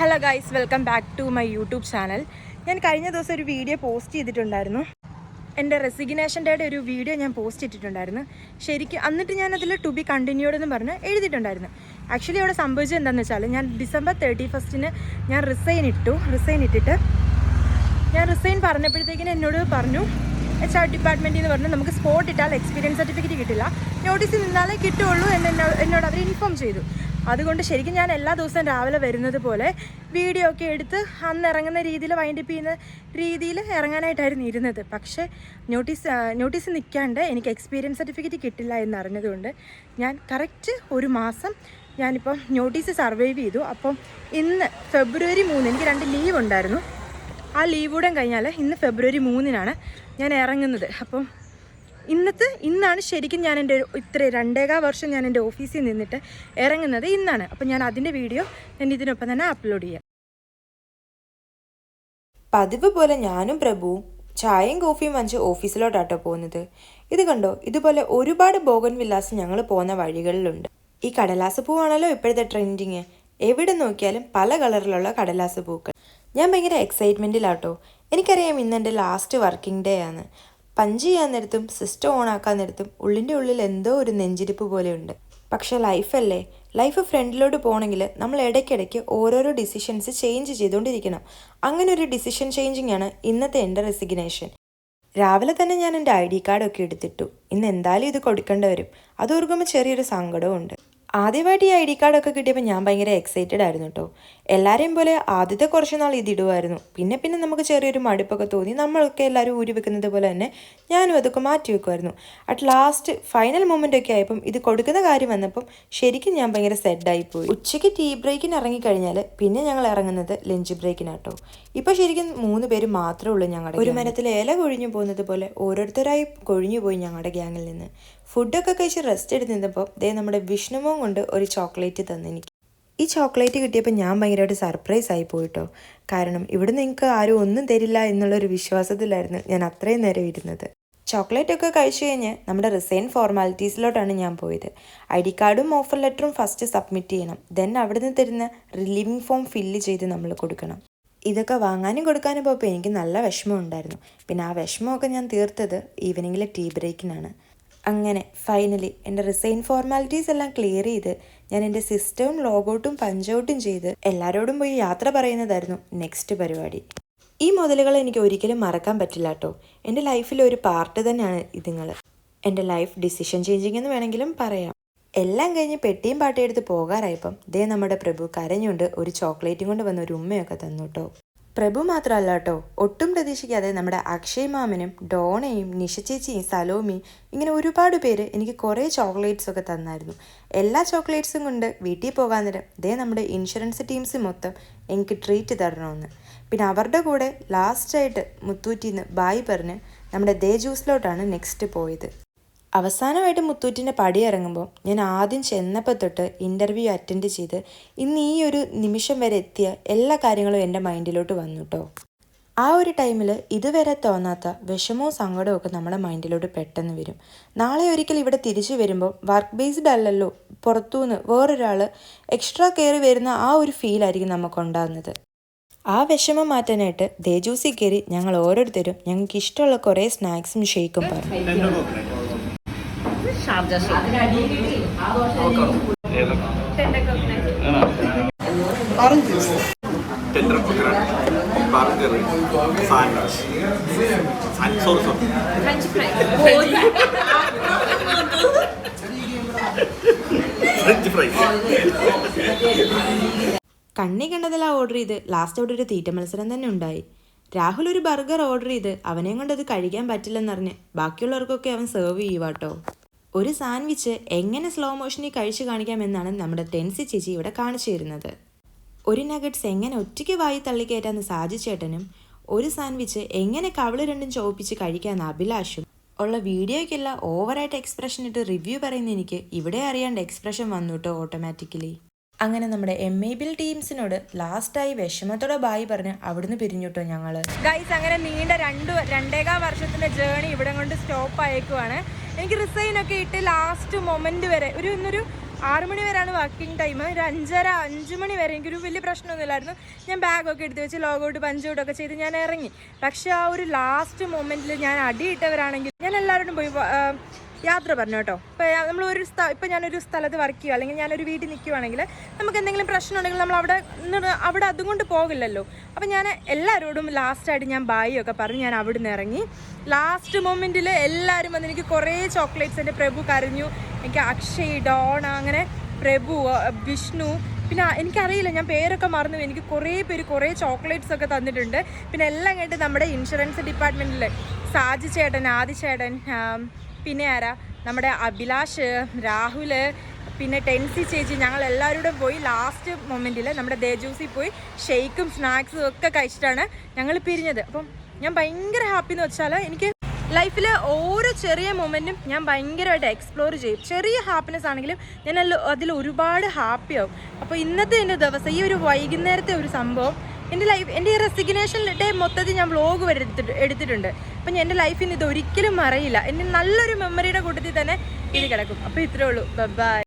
Hello guys welcome back to my YouTube channel ഞാൻ കഴിഞ്ഞ ദിവസം ഒരു വീഡിയോ പോസ്റ്റ് ചെയ്തിട്ടുണ്ടായിരുന്നു. എന്റെ റെസിഗ്നേഷൻ ഡേയുടെ ഒരു വീഡിയോ ഞാൻ പോസ്റ്റ് ഇട്ടിട്ടുണ്ടായിരുന്നു ശരിക്കും എന്നിട്ട് ഞാൻ അതിൽ ടു ബി കണ്ടിന്യൂഡ് എന്ന് പറഞ്ഞ് എഴുതിയിട്ടുണ്ടായിരുന്നു. ആക്ച്വലി അവിടെ സംഭവിച്ചത് എന്താണെന്ന് വെച്ചാൽ ഞാൻ ഡിസംബർ തേർട്ടി ഫസ്റ്റിന് ഞാൻ റിസൈൻ ഇട്ടു. റിസൈൻ ഇട്ടിട്ട് ഞാൻ റിസൈൻ പറഞ്ഞപ്പോഴത്തേക്കിന് എന്നോട് പറഞ്ഞു എച്ച് ആർ ഡിപ്പാർട്ട്മെന്റിൽ നിന്ന് പറഞ്ഞു നമുക്ക് സ്പോട്ട് ഇട്ടാൽ എക്സ്പീരിയൻസ് സർട്ടിഫിക്കറ്റ് കിട്ടില്ല. നോട്ടീസ് നിന്നാലേ കിട്ടുള്ളൂ എന്ന് എന്നോട് അവർ ഇൻഫോം ചെയ്തു. അതുകൊണ്ട് ശരിക്കും ഞാൻ എല്ലാ ദിവസവും രാവിലെ വരുന്നത് പോലെ വീഡിയോ ഒക്കെ എടുത്ത് അന്ന് ഇറങ്ങുന്ന രീതിയിൽ വൈൻഡ് അപ്പ് ചെയ്യുന്ന രീതിയിൽ ഇറങ്ങാനായിട്ടായിരുന്നു ഇരുന്നത്. പക്ഷേ നോട്ടീസ് നോട്ടീസ് നിൽക്കാണ്ട് എനിക്ക് എക്സ്പീരിയൻസ് സർട്ടിഫിക്കറ്റ് കിട്ടില്ല എന്നറിഞ്ഞതുകൊണ്ട് ഞാൻ കറക്റ്റ് ഒരു മാസം ഞാനിപ്പോൾ നോട്ടീസ് സർവൈവ് ചെയ്തു. അപ്പം ഇന്ന് ഫെബ്രുവരി മൂന്ന് എനിക്ക് രണ്ട് ലീവ് ഉണ്ടായിരുന്നു. ആ ലീവ് കൂടെ കഴിഞ്ഞാൽ ഇന്ന് ഫെബ്രുവരി മൂന്നിനാണ് ഞാൻ ഇറങ്ങുന്നത്. അപ്പം ഇന്നത്തെ ഇന്നാണ് ശരിക്കും ഞാൻ എന്റെ ഇത്ര രണ്ടേകാ വർഷം ഞാൻ എന്റെ ഓഫീസിൽ നിന്നിട്ട് ഇറങ്ങുന്നത് ഇന്നാണ്. അപ്പം ഞാൻ അതിന്റെ വീഡിയോ ഞാൻ ഇതിനൊപ്പം തന്നെ അപ്ലോഡ് ചെയ്യാം. പതിവ് പോലെ ഞാനും പ്രഭുവും ചായയും കോഫിയും വാങ്ങിച്ച് ഓഫീസിലോട്ടാട്ടോ പോകുന്നത്. ഇത് കണ്ടോ? ഇതുപോലെ ഒരുപാട് ബോഗൻ വില്ലാസ് ഞങ്ങൾ പോകുന്ന വഴികളിലുണ്ട്. ഈ കടലാസ് പൂവാണല്ലോ ഇപ്പോഴത്തെ ട്രെൻഡിങ്. എവിടെ നോക്കിയാലും പല കളറിലുള്ള കടലാസ് പൂക്കൾ. ഞാൻ ഭയങ്കര എക്സൈറ്റ്മെന്റിലാട്ടോ എനിക്കറിയാം ഇന്ന് എന്റെ ലാസ്റ്റ് വർക്കിംഗ് ഡേ ആണ്. പഞ്ച് ചെയ്യാൻ നേരത്തും സിസ്റ്റം ഓൺ ആക്കാൻ നേരത്തും ഉള്ളിന്റെ ഉള്ളിൽ എന്തോ ഒരു നെഞ്ചിരിപ്പ് പോലെയുണ്ട്. പക്ഷെ ലൈഫല്ലേ? ലൈഫ് ഫ്രണ്ടിലോട്ട് പോകണമെങ്കിൽ നമ്മൾ ഇടയ്ക്കിടയ്ക്ക് ഓരോരോ ഡിസിഷൻസ് ചേഞ്ച് ചെയ്തുകൊണ്ടിരിക്കണം. അങ്ങനെ ഒരു ഡിസിഷൻ ചേഞ്ചിങ് ആണ് ഇന്നത്തെ എന്റെ റെസിഗ്നേഷൻ. രാവിലെ തന്നെ ഞാൻ എന്റെ ഐ ഡി കാർഡൊക്കെ എടുത്തിട്ടു. ഇന്ന് എന്തായാലും ഇത് കൊടുക്കേണ്ടി വരും. അതോർക്കുമ്പോൾ ചെറിയൊരു സങ്കടവും ഉണ്ട് ആദ്യമായിട്ട് ഈ ഐ ഡി കാർഡൊക്കെ കിട്ടിയപ്പോൾ ഞാൻ ഭയങ്കര എക്സൈറ്റഡ് ആയിരുന്നു കേട്ടോ എല്ലാവരെയും പോലെ ആദ്യത്തെ കുറച്ച് നാൾ ഇതിടുമായിരുന്നു പിന്നെ പിന്നെ നമുക്ക് ചെറിയൊരു മടുപ്പൊക്കെ തോന്നി. നമ്മളൊക്കെ എല്ലാവരും ഊരി വെക്കുന്നത് പോലെ തന്നെ ഞാനും അതൊക്കെ മാറ്റി വെക്കുമായിരുന്നു അറ്റ് ലാസ്റ്റ് ഫൈനൽ മൊമെന്റ് ഒക്കെ ആയപ്പം ഇത് കൊടുക്കുന്ന കാര്യം വന്നപ്പം ശരിക്കും ഞാൻ ഭയങ്കര സെഡായി പോയി. ഉച്ചയ്ക്ക് ടീ ബ്രേക്കിന് ഇറങ്ങിക്കഴിഞ്ഞാൽ പിന്നെ ഞങ്ങൾ ഇറങ്ങുന്നത് ലഞ്ച് ബ്രേക്കിനാട്ടോ ഇപ്പോൾ ശരിക്കും മൂന്ന് പേര് മാത്രമേ ഉള്ളൂ ഞങ്ങളുടെ ഒരു മരത്തിൽ ഇല കൊഴിഞ്ഞു പോകുന്നത് പോലെ ഓരോരുത്തരായി കൊഴിഞ്ഞു പോയി ഞങ്ങളുടെ ഗ്യാങ്ങിൽ നിന്ന്. ഫുഡൊക്കെ കഴിച്ച് റെസ്റ്റ് എടുത്ത് നിന്നപ്പോൾ ദേ നമ്മുടെ വിഷ്ണുമോൻ കൊണ്ട് ഒരു ചോക്ലേറ്റ് തന്നെനിക്ക് ഈ ചോക്ലേറ്റ് കിട്ടിയപ്പോൾ ഞാൻ ഭയങ്കരമായിട്ട് സർപ്രൈസ് ആയി പോയിട്ടോ കാരണം ഇവിടെ നിങ്ങൾക്ക് ആരും ഒന്നും തരില്ല എന്നുള്ളൊരു വിശ്വാസത്തിലായിരുന്നു ഞാൻ അത്രയും നേരം ഇരുന്നത്. ചോക്ലേറ്റ് ഒക്കെ കഴിച്ചു കഴിഞ്ഞ് നമ്മുടെ റിസൈൻ ഫോർമാലിറ്റീസിലോട്ടാണ് ഞാൻ പോയത്. ഐ ഡി കാർഡും ഓഫർ ലെറ്ററും ഫസ്റ്റ് സബ്മിറ്റ് ചെയ്യണം. ദെൻ അവിടുന്ന് തരുന്ന റിലീവിംഗ് ഫോം ഫില്ല് ചെയ്ത് നമ്മൾ കൊടുക്കണം. ഇതൊക്കെ വാങ്ങാനും കൊടുക്കാനും പോയപ്പോൾ എനിക്ക് നല്ല വിഷമം ഉണ്ടായിരുന്നു. പിന്നെ ആ വിഷമമൊക്കെ ഞാൻ തീർത്തത് ഈവനിങ്ങിലെ ടീ ബ്രേക്കിനാണ് അങ്ങനെ ഫൈനലി എന്റെ റിസൈൻ ഫോർമാലിറ്റീസ് എല്ലാം ക്ലിയർ ചെയ്ത് ഞാൻ എന്റെ സിസ്റ്റവും ലോഗൗട്ടും പഞ്ചൗട്ടും ചെയ്ത് എല്ലാവരോടും പോയി യാത്ര പറയുന്നതായിരുന്നു നെക്സ്റ്റ് പരിപാടി. ഈ മുതലുകൾ എനിക്ക് ഒരിക്കലും മറക്കാൻ പറ്റില്ല കേട്ടോ എന്റെ ലൈഫിലെ ഒരു പാർട്ട് തന്നെയാണ് ഇതുങ്ങൾ എന്റെ ലൈഫ് ഡിസിഷൻ ചേഞ്ചിങ് എന്ന് വേണമെങ്കിലും പറയാം. എല്ലാം കഴിഞ്ഞ് പെട്ടിയും പാട്ടിയും എടുത്ത് പോകാറായപ്പം ദേ നമ്മുടെ പ്രഭു കരഞ്ഞുകൊണ്ട് ഒരു ചോക്ലേറ്റും കൊണ്ട് വന്ന ഒരു ഉമ്മയൊക്കെ തന്നു കേട്ടോ പ്രഭു മാത്രമല്ല കേട്ടോ. ഒട്ടും പ്രതീക്ഷിക്കാതെ നമ്മുടെ അക്ഷയ് മാമനും ഡോണയും നിഷ ചേച്ചിയും സലോമിയും ഇങ്ങനെ ഒരുപാട് പേര് എനിക്ക് കുറേ ചോക്ലേറ്റ്സ് ഒക്കെ തന്നായിരുന്നു. എല്ലാ ചോക്ലേറ്റ്സും കൊണ്ട് വീട്ടിൽ പോകാൻ നേരം ഇതേ നമ്മുടെ ഇൻഷുറൻസ് ടീംസ് മൊത്തം എനിക്ക് ട്രീറ്റ് തരണമെന്ന്. പിന്നെ അവരുടെ കൂടെ ലാസ്റ്റായിട്ട് മുത്തൂറ്റിന്ന് ബായ് പറഞ്ഞ് നമ്മുടെ ദേ ജ്യൂസിലോട്ടാണ് നെക്സ്റ്റ് പോയത്. അവസാനമായിട്ട് മുത്തൂറ്റിന്റെ പടി ഇറങ്ങുമ്പോൾ ഞാൻ ആദ്യം ചെന്നപ്പോൾ തൊട്ട് ഇന്റർവ്യൂ അറ്റൻഡ് ചെയ്ത് ഇന്ന് ഈ ഒരു നിമിഷം വരെ എത്തിയ എല്ലാ കാര്യങ്ങളും എന്റെ മൈൻഡിലോട്ട് വന്നു കേട്ടോ ആ ഒരു ടൈമിൽ ഇതുവരെ തോന്നാത്ത വിഷമവും സങ്കടവും ഒക്കെ നമ്മുടെ മൈൻഡിലോട്ട് പെട്ടെന്ന് വരും. നാളെ ഒരിക്കൽ ഇവിടെ തിരിച്ചു വരുമ്പോൾ വർക്ക് ബേസ്ഡ് അല്ലല്ലോ പുറത്തുനിന്ന് വേറൊരാൾ എക്സ്ട്രാ കയറി വരുന്ന ആ ഒരു ഫീലായിരിക്കും നമുക്ക് ഉണ്ടാകുന്നത്. ആ വിഷമം മാറ്റാനായിട്ട് ദേജൂസി കയറി ഞങ്ങൾ ഓരോരുത്തരും ഞങ്ങൾക്ക് ഇഷ്ടമുള്ള കുറേ സ്നാക്സും ഷേക്കും പറഞ്ഞു. Sharjah tender fry French fries കണ്ണി കണ്ടതെല്ലാം ഓർഡർ ചെയ്ത്. ലാസ്റ്റ് അവിടെ ഒരു തീറ്റ മത്സരം തന്നെ ഉണ്ടായി. രാഹുൽ ഒരു ബർഗർ ഓർഡർ ചെയ്ത് അവനെയും കൊണ്ട് അത് കഴിക്കാൻ പറ്റില്ലെന്നറിഞ്ഞ്. ബാക്കിയുള്ളവർക്കൊക്കെ അവൻ സെർവ് ചെയ്യുവാട്ടോ. ഒരു സാൻഡ്വിച്ച് എങ്ങനെ സ്ലോ മോഷനിൽ കഴിച്ചു കാണിക്കാമെന്നാണ് നമ്മുടെ ടെൻസി ചേച്ചി ഇവിടെ കാണിച്ചു തരുന്നത്. ഒരു നഗറ്റ്സ് എങ്ങനെ ഒറ്റയ്ക്ക് വായി തള്ളിക്കയറ്റാന്ന് സാജിച്ചേട്ടനും ഒരു സാൻഡ്വിച്ച് എങ്ങനെ കവിൾ രണ്ടും ചോപ്പിച്ച് കഴിക്കാമെന്ന് അഭിലാഷും ഉള്ള വീഡിയോയ്ക്കെല്ലാം ഓവറായിട്ട് എക്സ്പ്രഷൻ ഇട്ട് റിവ്യൂ പറയുന്ന എനിക്ക് ഇവിടെ അറിയാണ്ട് എക്സ്പ്രഷൻ വന്നു കേട്ടോ ഓട്ടോമാറ്റിക്കലി. അങ്ങനെ നമ്മുടെ എം ഐ ബിൽ ടീംസിനോട് ലാസ്റ്റായി വിഷമത്തോടെ ബായി പറഞ്ഞ് അവിടുന്ന് പിരിഞ്ഞുട്ടോ ഞങ്ങൾ. ഗൈസ് അങ്ങനെ നീണ്ട രണ്ടു രണ്ടേകാ വർഷത്തിന്റെ ജേണി ഇവിടെ കൊണ്ട് സ്റ്റോപ്പ് ആയേക്കുവാണ്. എനിക്ക് റിസൈൻ ഒക്കെ ഇട്ട് ലാസ്റ്റ് മൊമെന്റ് വരെ. ഒരു ഇന്നൊരു ആറ് മണി വരെയാണ് വർക്കിംഗ് ടൈം ഒരു അഞ്ചര അഞ്ച് മണി വരെ. എനിക്കൊരു വലിയ പ്രശ്നമൊന്നുമില്ലായിരുന്നു. ഞാൻ ബാഗൊക്കെ എടുത്ത് വെച്ച് ലോഗൗട്ട് പഞ്ചൗട്ട് ഒക്കെ ചെയ്ത് ഞാൻ ഇറങ്ങി. പക്ഷേ ആ ഒരു ലാസ്റ്റ് മൊമെന്റിൽ ഞാൻ അടിയിട്ടവരാണെങ്കിൽ ഞാൻ എല്ലാവരോടും പോയി യാത്ര പറഞ്ഞു കേട്ടോ. ഇപ്പോൾ നമ്മൾ ഒരു സ്ഥ ഇപ്പം ഞാനൊരു സ്ഥലത്ത് വർക്ക് ചെയ്യുക അല്ലെങ്കിൽ ഞാനൊരു വീട്ടിൽ നിൽക്കുവാണെങ്കിൽ നമുക്ക് എന്തെങ്കിലും പ്രശ്നം ഉണ്ടെങ്കിൽ നമ്മൾ അവിടെ അവിടെ അതും കൊണ്ട് പോകില്ലല്ലോ. അപ്പം ഞാൻ എല്ലാവരോടും ലാസ്റ്റായിട്ട് ഞാൻ ബായിയൊക്കെ ഒക്കെ പറഞ്ഞ് ഞാൻ അവിടെ നിന്ന് ഇറങ്ങി ലാസ്റ്റ് മൊമെന്റിൽ എല്ലാവരും വന്ന് എനിക്ക് കുറേ ചോക്ലേറ്റ്സ് എന്റെ പ്രഭു കരഞ്ഞു. എനിക്ക് അക്ഷയ് ഡോണ അങ്ങനെ പ്രഭു വിഷ്ണു. പിന്നെ എനിക്കറിയില്ല ഞാൻ പേരൊക്കെ മറന്നു എനിക്ക് കുറേ പേര് കുറേ ചോക്ലേറ്റ്സ് ഒക്കെ തന്നിട്ടുണ്ട്. പിന്നെ എല്ലാം കേട്ട് നമ്മുടെ ഇൻഷുറൻസ് ഡിപ്പാർട്ട്മെന്റിൽ സാജി ചേട്ടൻ ആദി ചേട്ടൻ പിന്നെ ആരാ? നമ്മുടെ അഭിലാഷ് രാഹുൽ പിന്നെ ടെൻസി ചേച്ചി ഞങ്ങൾ എല്ലാവരും പോയി ലാസ്റ്റ് മൊമെന്റിൽ നമ്മുടെ ദേജൂസിൽ പോയി ഷെയ്ക്കും സ്നാക്സും ഒക്കെ കഴിച്ചിട്ടാണ് ഞങ്ങൾ പിരിഞ്ഞത്. അപ്പം ഞാൻ ഭയങ്കര ഹാപ്പി എന്ന് വെച്ചാൽ എനിക്ക് ലൈഫിൽ ഓരോ ചെറിയ മൊമെന്റും ഞാൻ ഭയങ്കരമായിട്ട് എക്സ്പ്ലോർ ചെയ്യും. ചെറിയ ഹാപ്പിനെസ് ആണെങ്കിലും ഞാൻ അതിൽ ഒരുപാട് ഹാപ്പിയാവും അപ്പോൾ ഇന്നത്തെ എന്റെ ദിവസം ഈ ഒരു വൈകുന്നേരത്തെ ഒരു സംഭവം എന്റെ ലൈഫ് എന്റെ ഈ റെസിഗ്നേഷൻ ഡേ മൊത്തത്തിൽ ഞാൻ വ്ലോഗ് വരെ എടുത്തിട്ട് എടുത്തിട്ടുണ്ട്. അപ്പം ഞാൻ എന്റെ ലൈഫിൽ നിന്ന് ഇത് ഒരിക്കലും മറയില്ല. എന്റെ നല്ലൊരു മെമ്മറിയുടെ കൂട്ടത്തിൽ തന്നെ ഇത് കിടക്കും. അപ്പോൾ ഇത്രേ ഉള്ളൂ. ബൈ